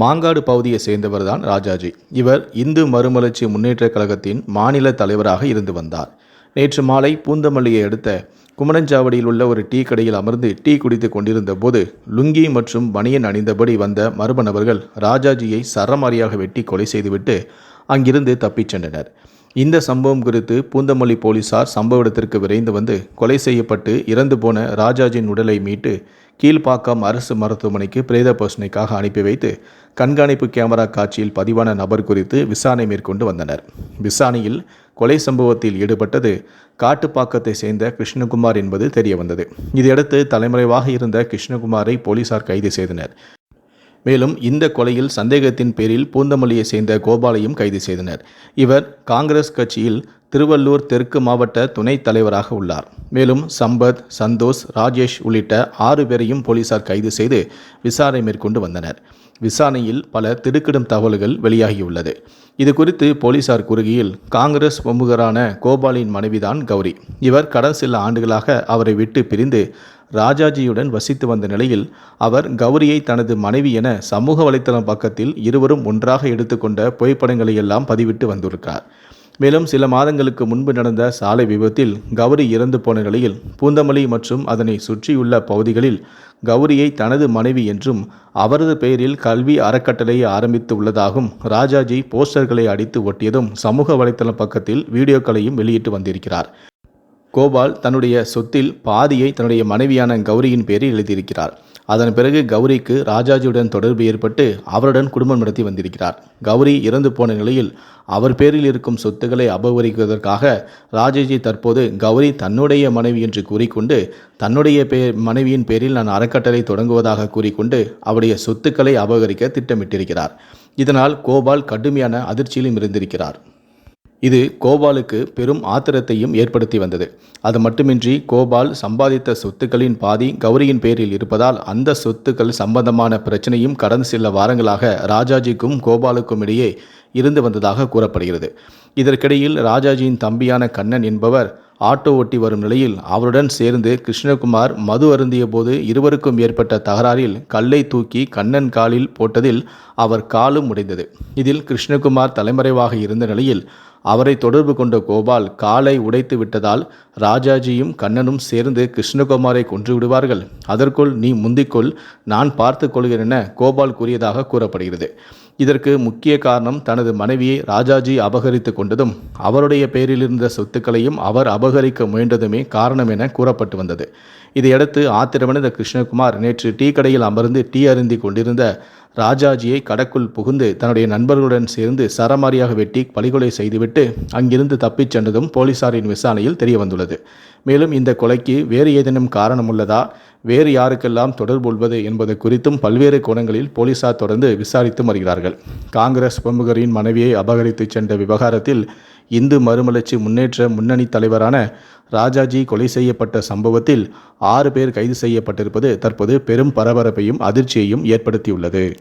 மாங்காடு பகுதியை சேர்ந்தவர் தான் ராஜாஜி. இவர் இந்து மறுமலர்ச்சி முன்னேற்றக் கழகத்தின் மாநில தலைவராக இருந்து வந்தார். நேற்று மாலை பூந்தமல்லியை அடுத்த குமரஞ்சாவடியில் உள்ள ஒரு டீ கடையில் அமர்ந்து டீ குடித்து கொண்டிருந்த போது லுங்கி மற்றும் பனியன் அணிந்தபடி வந்த மர்ம நபர்கள் ராஜாஜியை சரமாரியாக வெட்டி கொலை செய்துவிட்டு அங்கிருந்து தப்பிச் சென்றனர். இந்த சம்பவம் குறித்து பூந்தமல்லி போலீசார் சம்பவ இடத்திற்கு விரைந்து வந்து கொலை செய்யப்பட்டு இறந்து போன ராஜாஜின் உடலை மீட்டு கீழ்ப்பாக்கம் அரசு மருத்துவமனைக்கு பிரேத பரிசோதனைக்காக அனுப்பி வைத்து கண்காணிப்பு கேமரா காட்சியில் பதிவான நபர் குறித்து விசாரணை மேற்கொண்டு வந்தனர். விசாரணையில் கொலை சம்பவத்தில் ஈடுபட்டது காட்டுப்பாக்கத்தை சேர்ந்த கிருஷ்ணகுமார் என்பது தெரியவந்தது. இதையடுத்து தலைமறைவாக இருந்த கிருஷ்ணகுமாரை போலீசார் கைது செய்தனர். மேலும் இந்த கொலையில் சந்தேகத்தின் பேரில் பூந்தமல்லியை சேர்ந்த கோபாலையும் கைது செய்தனர். இவர் காங்கிரஸ் கட்சியில் திருவள்ளூர் தெற்கு மாவட்ட துணைத் தலைவராக உள்ளார். மேலும் சம்பத் சந்தோஷ் ராஜேஷ் உள்ளிட்ட ஆறு பேரையும் போலீசார் கைது செய்து விசாரணை மேற்கொண்டு வந்தனர். விசாரணையில் பல திடுக்கிடும் தகவல்கள் வெளியாகியுள்ளது. இது குறித்து போலீசார் கூறுகையில் காங்கிரஸ் பிரமுகரான கோபாலின் மனைவிதான் கௌரி. இவர் கடந்த சில ஆண்டுகளாக அவரை விட்டு பிரிந்து ராஜாஜியுடன் வசித்து வந்த நிலையில் அவர் கௌரியை தனது மனைவி என சமூக வலைத்தளம் பக்கத்தில் இருவரும் ஒன்றாக எடுத்துக்கொண்ட புகைப்படங்களை எல்லாம் பதிவிட்டு வந்திருக்கார். மேலும் சில மாதங்களுக்கு முன்பு நடந்த சாலை விபத்தில் கௌரி இறந்து போன நிலையில் பூந்தமல்லி மற்றும் அதனை சுற்றியுள்ள பகுதிகளில் கௌரியை தனது மனைவி என்றும் அவரது பெயரில் கல்வி அறக்கட்டளையை ஆரம்பித்து உள்ளதாகவும் ராஜாஜி போஸ்டர்களை அடித்து ஒட்டியதும் சமூக வலைத்தளம் பக்கத்தில் வீடியோக்களையும் வெளியிட்டு வந்திருக்கிறார். கோபால் தன்னுடைய சொத்தில் பாதியை தன்னுடைய மனைவியான கௌரியின் பேரில் எழுதியிருக்கிறார். அதன் பிறகு கௌரிக்கு ராஜாஜியுடன் தொடர்பு ஏற்பட்டு அவருடன் குடும்பம் நடத்தி வந்திருக்கிறார். கௌரி இறந்து போன நிலையில் அவர் பேரில் இருக்கும் சொத்துக்களை அபகரிப்பதற்காக ராஜாஜி தற்போது கௌரி தன்னுடைய மனைவி என்று கூறிக்கொண்டு தன்னுடைய பேர் மனைவியின் பேரில் நான் அறக்கட்டளை தொடங்குவதாக கூறிக்கொண்டு அவருடைய சொத்துக்களை அபகரிக்க திட்டமிட்டிருக்கிறார். இதனால் கோபால் கடுமையான அதிர்ச்சியிலும் இருந்திருக்கிறார். இது கோபாலுக்கு பெரும் ஆத்திரத்தையும் ஏற்படுத்தி வந்தது. அது மட்டுமின்றி கோபால் சம்பாதித்த சொத்துக்களின் பாதி கௌரியின் பேரில் இருப்பதால் அந்த சொத்துக்கள் சம்பந்தமான பிரச்சனையும் கடந்த சில வாரங்களாக ராஜாஜிக்கும் கோபாலுக்கும் இடையே இருந்து வந்ததாக கூறப்படுகிறது. இதற்கிடையில் ராஜாஜியின் தம்பியான கண்ணன் என்பவர் ஆட்டோ ஓட்டி வரும் நிலையில் அவருடன் சேர்ந்து கிருஷ்ணகுமார் மது அருந்திய போது இருவருக்கும் ஏற்பட்ட தகராறில் கல்லை தூக்கி கண்ணன் காலில் போட்டதில் அவர் காலும் உடைந்தது. இதில் கிருஷ்ணகுமார் தலைமறைவாக இருந்த நிலையில் அவரை தொடர்பு கொண்ட கோபால் காலை உடைத்து விட்டதால் ராஜாஜியும் கண்ணனும் சேர்ந்து கிருஷ்ணகுமாரை கொன்று விடுவார்கள். அதற்குள் நீ முந்திக்கொள் நான் பார்த்து கொள்கிறேன் என கோபால் கூறியதாக கூறப்படுகிறது. இதற்கு முக்கிய காரணம் தனது மனைவியை ராஜாஜி அபகரித்து கொண்டதும் அவருடைய பெயரில் இருந்த சொத்துக்களையும் அவர் அபகரிக்க முயன்றதுமே காரணம் என கூறப்பட்டு வந்தது. இதையடுத்து ஆத்திரமடைந்த கிருஷ்ணகுமார் நேற்று டீ கடையில் அமர்ந்து டீ அருந்தி கொண்டிருந்த ராஜாஜியை கடக்குள் புகுந்து தன்னுடைய நண்பர்களுடன் சேர்ந்து சரமாரியாக வெட்டி பலிகொலை செய்துவிட்டு அங்கிருந்து தப்பிச் சென்றதும் போலீசாரின் விசாரணையில் தெரிய வந்துள்ளது மேலும் இந்த கொலைக்கு வேறு ஏதேனும் காரணம் உள்ளதா வேறு யாருக்கெல்லாம் தொடர்பு உள்வது என்பது குறித்தும் பல்வேறு கோணங்களில் போலீசார் தொடர்ந்து விசாரித்து வருகிறார்கள். காங்கிரஸ் பிரமுகரின் மனைவியை அபகரித்து சென்ற விவகாரத்தில் இந்து மறுமலர்ச்சி முன்னேற்ற முன்னணி தலைவரான ராஜாஜி கொலை செய்யப்பட்ட சம்பவத்தில் ஆறு பேர் கைது செய்யப்பட்டிருப்பது தற்போது பெரும் பரபரப்பையும் அதிர்ச்சியையும் ஏற்படுத்தியுள்ளது.